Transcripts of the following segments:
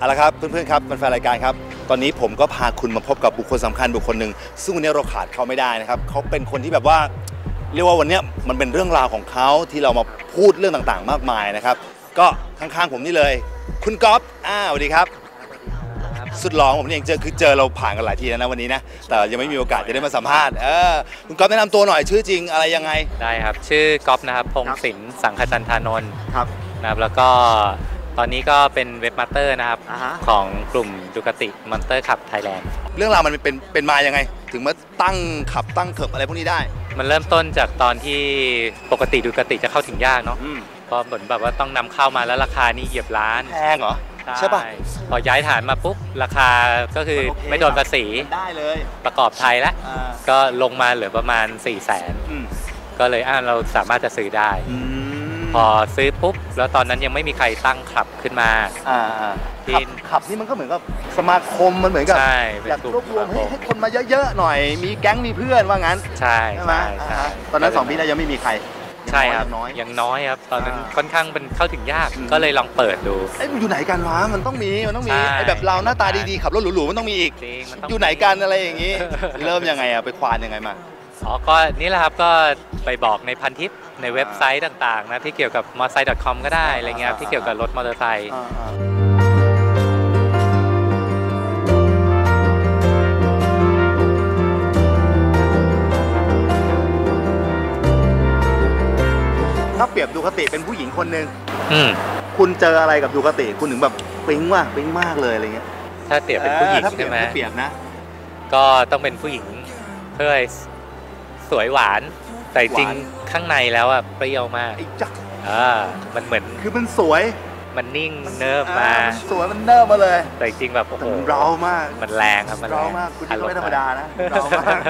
เอาละครับเพื่อนๆครับแฟนๆรายการครับ ตอนนี้ผมก็พาคุณมาพบกับบุคคลสำคัญบุคคลหนึ่งซึ่งวันนี้เราขาดเขาไม่ได้นะครับเขาเป็นคนที่แบบว่าเรียกว่าวันเนี้ยมันเป็นเรื่องราวของเขาที่เรามาพูดเรื่องต่างๆ มากมายนะครับ ก็ข้างๆผมนี่เลย คุณก๊อฟอ้าวสวัสดีครับ สุดหลองผมนี่เองเจอคือเจอเราผ่านกันหลายทีแล้วนะวันนี้นะแต่ยังไม่มีโอกาสจะได้มาสัมภาษณ์เออคุณก๊อฟแนะนำตัวหน่อยชื่อจริงอะไรยังไงได้ครับ ชื่อก๊อฟนะครับพงศิลป์สังขจันทานนท์ครับนะครับแล้วก็ ตอนนี้ก็เป็นเว็บมาสเตอร์นะครับ อ่าฮะ ของกลุ่มดูกติมอนเตอร์ขับไทยแลนด์ เรื่องราวมันเป็นเป็นมายังไง ถึงมาตั้งขับตั้งเขิบอะไรพวกนี้ได้ มันเริ่มต้นจากตอนที่ปกติดูกติจะเข้าถึงยากเนาะอืมเพราะเหมือนแบบว่าต้องนำเข้ามาแล้วราคานี่เหยียบล้านแพงเหรอ ใช่ปะ พอย้ายฐานมาปุ๊บราคาก็คือโอเคไม่โดนภาษีได้เลยประกอบไทยแล้วอ่าก็ลงมาเหลือประมาณ4 0 0 0 0นอืมก็เลยอ่าเราสามารถจะซื้อได้ อืม พอซื้อปุ๊บแล้วตอนนั้นยังไม่มีใครตั้งขับขึ้นมาอ่าอ่าที่ขับขับนี่มันก็เหมือนกับสมาคมมันเหมือนกับใช่เป็อยากนกลุ่มรวบรวมสให้มาคให้คนมาเยอะๆหน่อย มีแก๊งมีเพื่อนว่างั้น ใช่ใช่ไหมใช่อ่าใช่ฮะตอนนั้นสองปีแล้วยังไม่มีใครใช่ครับยังน้อยยังน้อยครับ ตอนนั้นอ่าค่อนข้างเป็นเข้าถึงยากอืมก็เลยลองเปิดดูเอ้ยมันอยู่ไหนกันวะมันต้องมีมันต้องมีใช่ไอ้แบบเราหน้าตาดีๆขับรถหรูๆมันต้องมีอีกจริงมันต้องอยู่ไหนกันอะไรอย่างงี้ เริ่มยังไงอะไปควานยังไงมา อ๋อก็นี่แหละครับก็ไปบอกในพันทิปในเว็บไซต์ต่างๆนะที่เกี่ยวกับ m o t o r c y c o m ก็ได้อะไรเงี้ยครับที่เกี่ยวกับรถมอเตอร์ไซค์อ่าอ่าถ้าเปรียบดูคติเป็นผู้หญิงคนหนึ่งอืมคุณเจออะไรกับดูคติคุณถึงแบบปิ๊งว่ะปิ๊งมากเลยอะไรเงี้ยถ้าเปรียบเป็นผู้หญิงออถ้าเปรียใช่บไหมถ้าเปรียบนะ ก็ต้องเป็นผู้หญิงเพื่อ สวยหวาน แต่จริงหวานข้างในแล้วอะเปรี้ยวมากไอ้จักอ่ามันเหมือนคือมันสวยมันนิ่งเนิบมาอ่นสวยมันเนิบมาเลย แต่จริงๆแบบโอ้แต่โหมันเร้ามาก มันแรงครับมันแรเร้างมากคุณนี่ก็ไม่ธรรมดานะเร้ามาก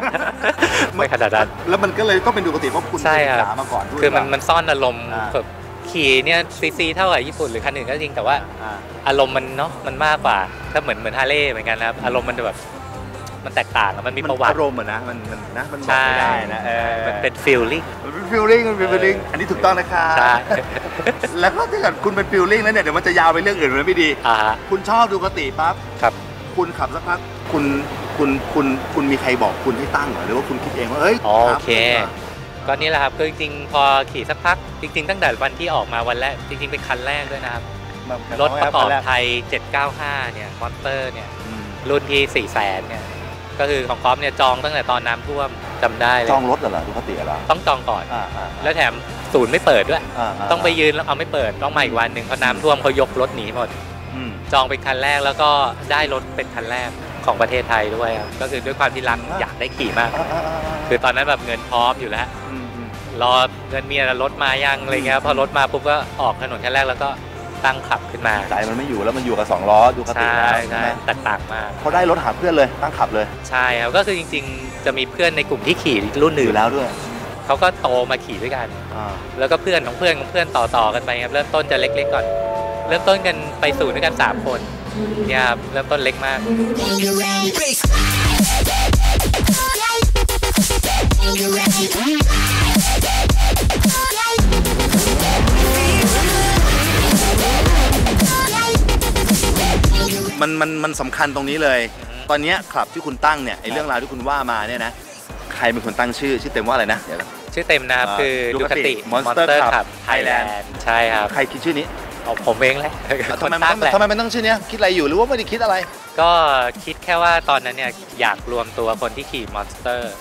ไม่ขนาดนั้นแล้วมันก็เลยต้องเป็นดูคติเพราะคุณใช่ศึกครับษามาก่อนด้วยคือมันป่ะมันซ่อนอารมณ์อ่าแบบขี่เนี่ยซีซีเท่ากับญี่ปุ่นหรือคันอื่นก็จริงแต่ว่าอ่าอารมณ์มันเนาะมันมากกว่า ถ้าเหมือนเหมือนฮาร์เลย์เหมือนกันนะครับ อารมณ์มันจะแบบ มันแตกต่างอะมันมีมันประวัติ อารมณ์อะนะมันมันนะมันบอกใช่ไม่ได้นะเออมันเป็นฟีลลิ่ง มันเป็นฟีลลิ่งมันเป็นฟีลลิ่งอันนี้ถูกต้องนะครับใช่ แล้วก็ถ้าเกิดคุณเป็นฟีลลิ่งแล้วเนี่ยเดี๋ยวมันจะยาวไปเรื่องอื่นมันไม่ดี อ่าฮะคุณชอบดูคติปั๊บครับ คุณขับสักพักคุณคุณคุณคุณมีใครบอกคุณให้ตั้งเหรอหรือว่าคุณคิดเองว่าเฮ้ยอ๋อโอเค รับ ก็นี่แหละครับคือจริงๆพอขี่สักพัก จริง ๆ ตั้งแต่วันที่ออกมาวันแรกจริง ๆ เป็นคันแรกด้วยนะครับแบบรถประกอบแรกไทย 795 เนี่ยมอนเตอร์เนี่ย อืมรุ่นที่ 4 0 0 0 0เนี่ย ก็คือของก๊อฟเนี่ยจองตั้งแต่ตอนน้ำท่วมจำได้เลยจองรถเหรอดูคติเหรอต้องจองก่อน อ่าอ่าแล้วแถมศูนย์ไม่เปิดด้วยาาต้องไปยืนแล้วเอาไม่เปิดต้องมาอีกวันหนึ่งเพราะน้ำท่วมเขายกรถหนีหมด อืม จองเป็นคันแรกแล้วก็ได้รถเป็นคันแรกของประเทศไทยด้วยครับก็คือด้วยความที่รักอยากได้ขี่มากอ่าอ่าอ่าอ่าคือตอนนั้นแบบเงินพร้อมอยู่แล้ว อืมอืมรอเงินเมียรถมายังอะไรเงี้ยพอรถมาปุ๊บก็ออกถนนคันแรกแล้วก็ ตั้งขับขึ้นมาใจมันไม่อยู่แล้วมันอยู่กับสองล้อดูคติใช่แล้วใช่ไหมแตกต่างมากเขาได้รถหาเพื่อนเลยตั้งขับเลย ใช่ครับก็คือจริง ๆ จะมีเพื่อนในกลุ่มที่ขี่รุ่นออื่นยู่แล้วด้วยเขาก็โตมาขี่ด้วยกันอ่าแล้วก็เพื่อนของเพื่อนของเพื่อนต่อๆกันไปครับเริ่มต้นจะเล็กๆก่อน เริ่มต้นกันไปสู่ด้วยกันสามคนเนี่ยครับเริ่มต้นเล็กมาก มันมันมันสำคัญตรงนี้เลย ตอนเนี้ยคลับที่คุณตั้งเนี่ยไอเรื่องราวที่คุณว่ามาเนี่ยนะใครเป็นคนตั้งชื่อชื่อเต็มว่าอะไรนะเดี๋ยวนะ ชื่อเต็มนะครับอ่าคือ Ducati ดูคติ Monster Monster Club Club Thailand Thailand ใช่ครับใครคิดชื่อนี้เอาผมเองแหละทำไมมันตั้ต้องแหละทำไมมันต้องชื่อเนี้ยคิดอะไรอยู่หรือว่าไม่ได้คิดอะไร ก็คิดแค่ว่าตอนนั้นเนี่ยอยากรวมตัวคนที่ขี่มอนสเตอร์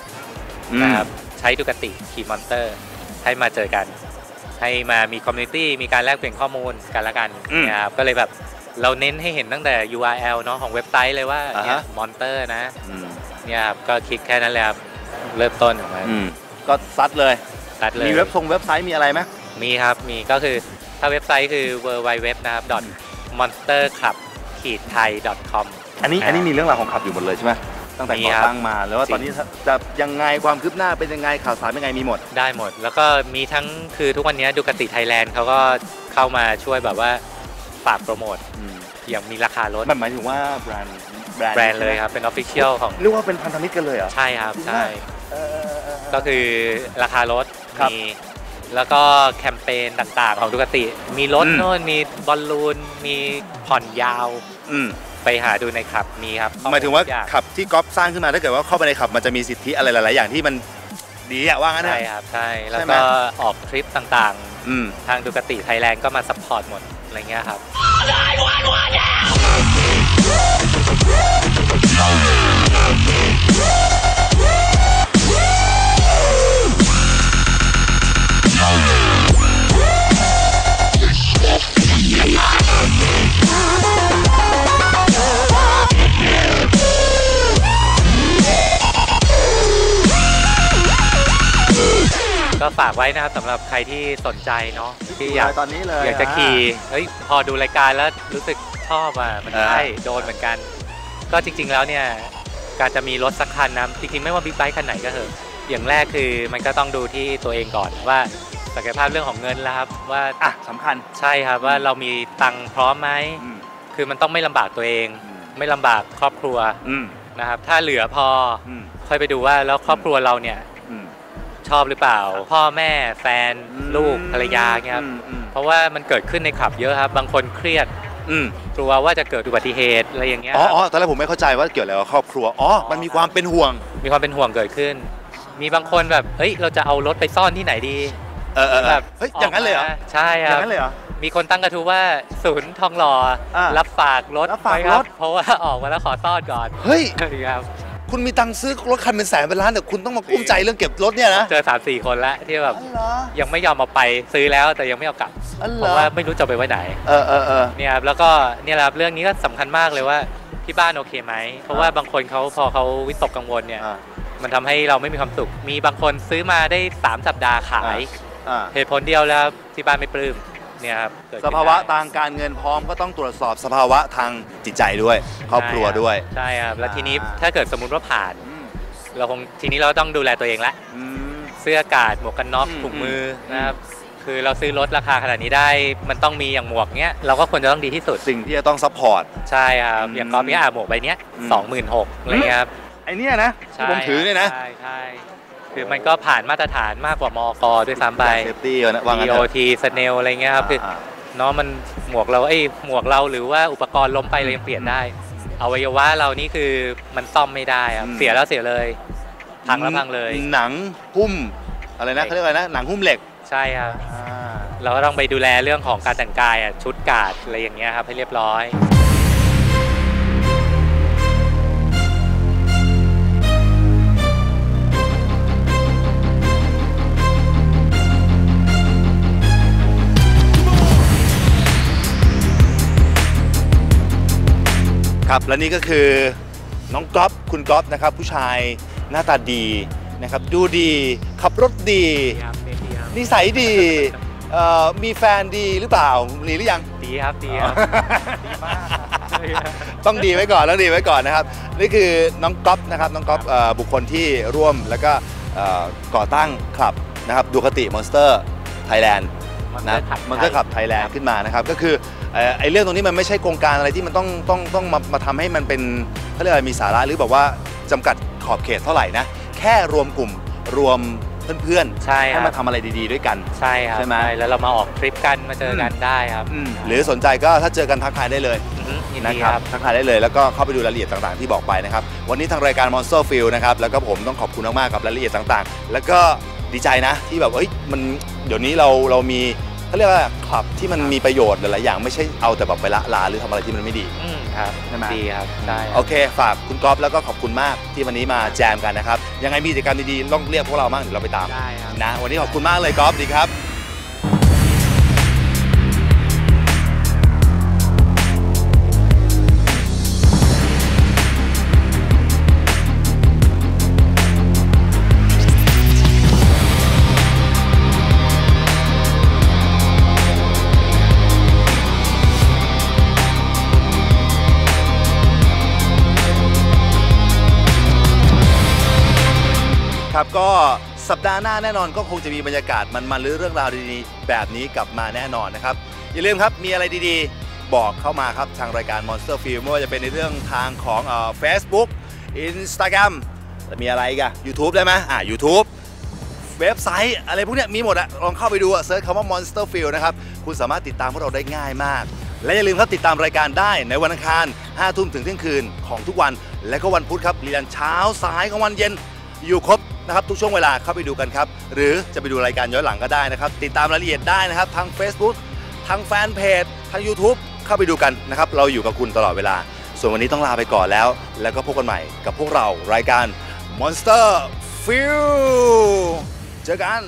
นะครับใช้ดูกติขี่มอนสเตอร์ให้มาเจอกัน ให้มามีคอมมูนิตี้มีการแลกเปลี่ยนข้อมูลกันละกันอืม นะครับก็เลยแบบ เราเน้นให้เห็นตั้งแต่ URL เนาะของเว็บไซต์เลยว่าอ่าเนี่ยฮะมอนเตอร์นะอืมเนี่ยครับก็คิดแค่นั้นแหละครับเริ่มต้นของมันอืมก็ซัดเลย ตัดเลย มีเว็บทรงเว็บไซต์มีอะไรไหม มีครับ มีก็คือถ้าเว็บไซต์คือ www นะครับ monsterclub ขีดไทย com อันนี้อ่าอันนี้มีเรื่องราวของขับอยู่หมดเลยใช่ไหมตั้งแต่มีก่อครับตั้งมาแล้วว่าตอนนี้จะยังไงความคืบหน้าเป็นยังไงข่าวสารเป็นยังไงมีหมด ได้หมด แล้วก็มีทั้งคือทุกวันนี้ดูกติไทยแลนด์เขาก็เข้ามาช่วยแบบว่า ฝากโปรโมทอืมอย่างมีราคาลดมันหมายถึงว่าแบรนด์แบรนด์เลยครับ เป็นออฟฟิเชียลของเรียกว่าเป็นพันธมิตรกันเลยเหรอ ใช่ครับจริงใช่ปะเออเออเออเออก็คือราคาลดครับมีแล้วก็แคมเปญต่างๆ ของดูกติ มีรถอืมโน่นมีบอลลูน มีผ่อนยาวอืมไปหาดูในขับมีครับหมายถึงว่าทุกอย่ขับที่ก๊อฟสร้างขึ้นมาถ้าเกิดว่าเข้าไปในขับมันจะมีสิทธิอะไรหลาย ๆ อย่างที่มันดีอะว่างั้นเถใช่อะครับใช่แล้วใช่ไหมก็ออกทริปต่างอืมๆทางดูกติไทยแลนด์ก็มาซัพพอร์ตหมด อะไรเงี้ยครับ ฝากไว้นะครับสำหรับใครที่สนใจเนาะที่อยากตอนนี้เลยอยากจะขี่เฮ้ยพอดูรายการแล้วรู้สึกชอบอะมันอ่าใช่โดนเหมือนกัน ก็จริง ๆ แล้วเนี่ยการจะมีรถสักคันนะจริงๆไม่ว่าบิ๊กไบค์คันไหนก็เถอะอย่างแรกคือมันก็ต้องดูที่ตัวเองก่อนว่าศักยภาพเรื่องของเงินแล้วครับว่าอะสำคัญใช่ครับว่าเรามีตังค์พร้อมไหมอืมคือมันต้องไม่ลำบากตัวเอง ไม่ลำบากครอบครัวอืมนะครับถ้าเหลือพออืมค่อยไปดูว่าแล้วครอบครัวเราเนี่ยอืม ชอบหรือเปล่า พ่อแม่แฟนลูกภรรยาเงี้ยครับอืมอืมเพราะว่ามันเกิดขึ้นในขับเยอะครับ บางคนเครียดอืมกลัวว่าจะเกิดอุบัติเหตุอะไรอย่างเงี้ยอ๋อครับอ๋อตอนแรกผมไม่เข้าใจว่าเกี่ยวอะไรกับครอบครัวอ๋อมันมีความเป็นห่วง มีความเป็นห่วงเกิดขึ้น มีบางคนแบบเฮ้ยเราจะเอารถไปซ่อนที่ไหนดีเออเออเอแบอบเฮ้ยอย่างนั้นเลยเหรอกมาใช่คอรัย่าบงนั้นเลยเหรอมีคนตั้งกระทู้ว่าศูนย์ทองหล่ออารับฝากรถรับฝากไว้ครบถเพราะว่าออกมาแล้วขอซ่อนก่อนเฮ้ยครับ คุณมีตังค์ซื้อรถคันเป็นแสนเป็นล้านแต่คุณต้องมากุ้มใจเรื่องเก็บรถเนี่ยนะเจอสามสี่คนแล้วที่แบบอันเหรอยังไม่ยอมเอาไปซื้อแล้วแต่ยังไม่เอากลับอันเพเหรอราะว่าไม่รู้จะเอาไปไว้ไหน เออเออเออเนี่ยครับแล้วก็เนี่ยแหละครับเรื่องนี้ก็สำคัญมากเลยว่าที่บ้านโอเคไหมเพราะว่าบางคนเขาพอเขาวิตกกังวลเนี่ยอ่ามันทำให้เราไม่มีความสุข มีบางคนซื้อมาได้ 3 สัปดาห์ขายอ่าเหตุผลเดียวแล้วที่บ้านไม่ปลื้ม เนี่ยครับเกิดสขึ้นภาวะได้ทางการเงินพร้อมก็ต้องตรวจสอบสภาวะทางจิตใจด้วยครอบครัวด้วย ใช่ครับแล้วทีนี้อ่า ถ้าเกิดสมมุติว่าผ่าน อืมเราคงทีนี้เราต้องดูแลตัวเองละอืม เสื้อกาดหมวกกันน็อกอืมถุงมืออม นะครับคือเราซื้อรถราคาขนาดนี้ได้มันต้องมีอย่างหมวกเนี้ยเราก็ควรจะต้องดีที่สุดสิ่งที่จะต้องซัพพอร์ต ใช่ครับอืมอย่างกอล์ฟเนี้ยอะหมวกใบเนี้ยอืม สองหมื่นหกอะไรเงี้ยครับไอเนี่ยนะที่ผมถือเนี่ยนะ ใช่ใช่ คือมันก็ผ่านมาตรฐานมากกว่ามอกด้วยซ้ำไปเซฟตี้นะวางกันเถอะ DOT สเนลอะไรเงี้ยครับคืออ่า เนาะมันหมวกเราเอ้ยหมวกเราหรือว่าอุปกรณ์ล้มไปเรายังเปลี่ยนได้อวัยวะเรานี่คือมันซ่อมไม่ได้ครับอืม เสียแล้วเสียเลยพังแล้วพังเลย หนังหุ้มอะไรนะเขาเรียกอะไรนะหนังหุ้มเหล็กใช่ครับอ่าเราก็ต้องไปดูแลเรื่องของการแต่งกายอะชุดกาดอะไรอย่างเงี้ยครับให้เรียบร้อย ครับและนี่ก็คือน้องก๊อฟคุณก๊อฟนะครับ ผู้ชายหน้าตาดีนะครับ ดูดีขับรถดีดีครับดีครับนิสัยดีเอ่อมีแฟนดีหรือเปล่ามีหรือยังดีครับดีครับดีมากต้องดีไว้ก่อนต้องดีไว้ก่อนนะครับ นี่คือน้องก๊อฟนะครับน้องก๊อฟเอ่อบุคคลที่ร่วมแล้วก็เอ่อก่อตั้งคลับนะครับดูคติมอนสเตอร์ไทยแลนด์นะมันก็ขับไทยแลนด์ขึ้นมานะครับ ก็คือเอ่อ ไอ้เรื่องตรงนี้มันไม่ใช่โครงการอะไรที่มันต้องต้องต้องมามาทำให้มันเป็นเขาเรียกอะไรมีสาระหรือแบบว่าจำกัดขอบเขตเท่าไหร่นะแค่รวมกลุ่มรวมเพื่อนๆใช่คให้รับมาทำอะไรดีๆด้วยกัน ใช่ครับใช่ไหมแล้วเรามาออกทริปกันมาเจอกันได้ครับอืมหรือสนใจก็ถ้าเจอกันทักทายได้เลย อือฮึยินนะดีคครัรับ บทักทายได้เลยแล้วก็เข้าไปดูรายละเอียดต่างๆ ที่บอกไปนะครับ วันนี้ทางรายการ Monster f i e l นะครับ แล้วก็ผมต้องขอบคุณมากๆกับรายละเอียดต่างๆ แล้วก็ดีใจนะที่แบบเอ้ยมันเดี๋ยวนี้เราเรามี เขาเรียกว่าคลับที่มันมีประโยชน์หลายๆอย่างไม่ใช่เอาแต่แบบไปละลาหรือทำอะไรที่มันไม่ดี อืมครับใช่ไหม ดีครับใช่ครับ โอเค ฝากคุณก๊อฟแล้วก็ขอบคุณมากที่วันนี้มาแจมกันนะครับ ยังไงมีกิจกรรมดีๆต้องเรียกพวกเราบ้างเดี๋ยวเราไปตามได้ครับ นะ วันนี้ขอบคุณมากเลยก๊อฟดีครับ ครับ ก็สัปดาห์หน้าแน่นอนก็คงจะมีบรรยากาศมันๆหรือเรื่องราวดีๆ แบบนี้กลับมาแน่นอนนะครับ อย่าลืมครับมีอะไรดีๆ บอกเข้ามาครับทางรายการ Monster Film ไม่ว่าจะเป็นในเรื่องทางของเอ่อ Facebook Instagram แล้มีอะไรอีกัน YouTube ได้ไหมอ่า YouTube เว็บไซต์อะไรพวกเนี้ยมีหมดอะลองเข้าไปดูอะเซิร์ชคำว่า Monster Field นะครับ คุณสามารถติดตามพวกเราได้ง่ายมาก และอย่าลืมครับติดตามรายการได้ในวันอังคาร 5 ทุ่มถึงเที่ยงคืนของทุกวัน และก็วันพุธครับเรีลันเช้าสายของวันเย็น อยู่ครบ นะครับทุกช่วงเวลาเข้าไปดูกันครับ หรือจะไปดูรายการย้อนหลังก็ได้นะครับ ติดตามรายละเอียดได้นะครับทาง Facebook ทางแฟนเพจทาง YouTube เข้าไปดูกันนะครับ เราอยู่กับคุณตลอดเวลา ส่วนวันนี้ต้องลาไปก่อนแล้ว แล้วก็พบกันใหม่กับพวกเรารายการ Monster Field เจอกัน